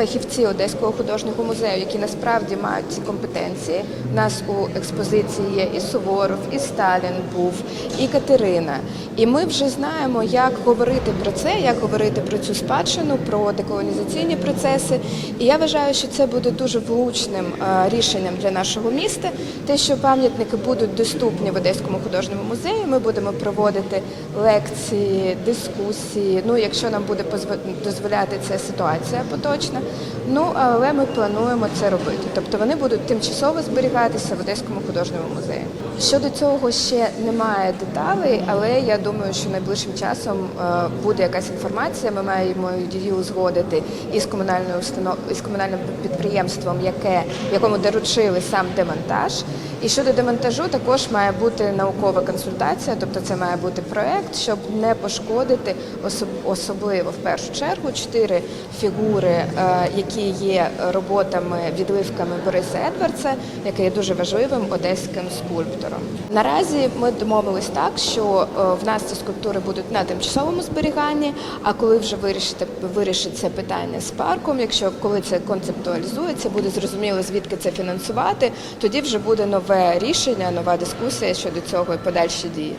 фахівці Одеського художнього музею, які насправді мають ці компетенції. У нас у експозиції є і Суворов, і Сталін був, і Катерина. І ми вже знаємо, як говорити про це, як говорити про цю спадщину, про деколонізаційні процеси. І я вважаю, що це буде дуже влучним е, рішенням для нашого міста. Те, що пам'ятники будуть доступні в Одеському художньому музеї, ми будемо проводити лекції, дискусії. Ну, якщо нам буде дозволяти ця ситуація поточна. Ну але ми плануємо це робити. Тобто вони будуть тимчасово зберігатися в Одеському художньому музеї. Щодо цього ще немає деталей, але я думаю, що найближчим часом е, буде якась інформація. Ми маємо її узгодити із комунальною установ... із комунальним підприємством, яке якому доручили сам демонтаж. І щодо демонтажу також має бути наукова консультація, тобто це має бути проект, щоб не пошкодити особ... особливо в першу чергу чотири фігури, е, які є роботами відливками Бориса Едвардса, який є дуже важливим одеським скульптором. Наразі ми домовились так, що е, в нас ці скульптури будуть на тимчасовому зберіганні. А коли вже вирішите вирішиться питання з парком, якщо коли це концептуалізується, буде зрозуміло звідки це фінансувати, тоді вже буде нове рішення, нова дискусія щодо цього і подальші дії.